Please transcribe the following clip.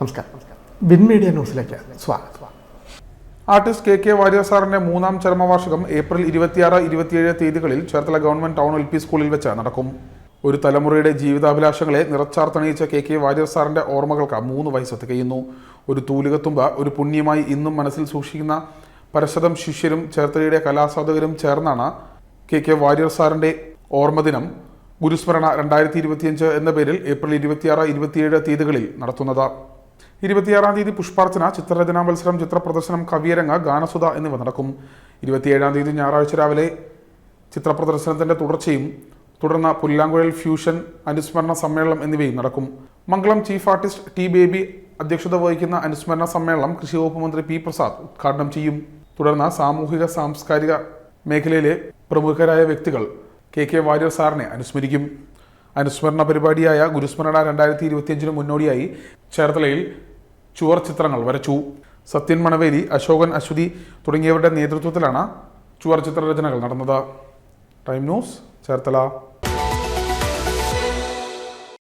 നമസ്കാരം. Win media ന്യൂസിലേക്ക് സ്വാഗതം. ആർട്ടിസ്റ്റ് കെ കെ വാര്യർ സാറിന്റെ മൂന്നാം ചരമവാർഷികം ഏപ്രിൽ ഇരുപത്തിയാറ് ഇരുപത്തിയേഴ് തീയതികളിൽ Cherthala government town L P സ്കൂളിൽ വെച്ച് നടക്കും. ഒരു തലമുറയുടെ ജീവിതാഭിലാഷങ്ങളെ നിറച്ചാർത്തണിയിച്ച കെ കെ വാര്യർ സാറിന്റെ ഓർമ്മകൾക്ക് മൂന്ന് വയസ്സ് തികയുന്നു ഒരു തൂലികത്തുമ്പ ഒരു പുണ്യമായി ഇന്നും മനസ്സിൽ സൂക്ഷിക്കുന്ന പരശതം ശിഷ്യരും ചേർത്തലയുടെ കലാസാധകരും ചേർന്നാണ് കെ കെ വാര്യർ സാറിന്റെ ഓർമ്മദിനം ഗുരുസ്മരണ രണ്ടായിരത്തി ഇരുപത്തിയഞ്ച് എന്ന പേരിൽ ഏപ്രിൽ ഇരുപത്തിയാറ് ഇരുപത്തിയേഴ് തീയതികളിൽ നടത്തുന്നത്. ഇരുപത്തിയാറാം തീയതി പുഷ്പാർച്ചന ചിത്രരചനാ മത്സരം ചിത്രപ്രദർശനം കവിയരങ്ങ് ഗാനസുധ എന്നിവ നടക്കും. ഇരുപത്തിയേഴാം തീയതി ഞായറാഴ്ച രാവിലെ ചിത്രപ്രദർശനത്തിന്റെ തുടർച്ചയും തുടർന്ന് പുല്ലാങ്കുഴൽ ഫ്യൂഷൻ അനുസ്മരണ സമ്മേളനം എന്നിവയും നടക്കും. Mangalam chief artist T Baby അധ്യക്ഷത വഹിക്കുന്ന അനുസ്മരണ സമ്മേളനം കൃഷി വകുപ്പ് മന്ത്രി പി പ്രസാദ് ഉദ്ഘാടനം ചെയ്യും. തുടർന്ന് സാമൂഹിക സാംസ്കാരിക മേഖലയിലെ പ്രമുഖരായ വ്യക്തികൾ കെ കെ വാര്യർ സാറിനെ അനുസ്മരിക്കും. അനുസ്മരണ പരിപാടിയായ ഗുരുസ്മരണ രണ്ടായിരത്തി ഇരുപത്തിയഞ്ചിന് മുന്നോടിയായി ചേർത്തലയിൽ ചുവർ ചിത്രങ്ങൾ വരച്ചു. സത്യൻ മണവേലി അശോകൻ അശ്വതി തുടങ്ങിയവരുടെ നേതൃത്വത്തിലാണ് ചുവർ ചിത്രരചനകൾ നടന്നത്. Time news Cherthala.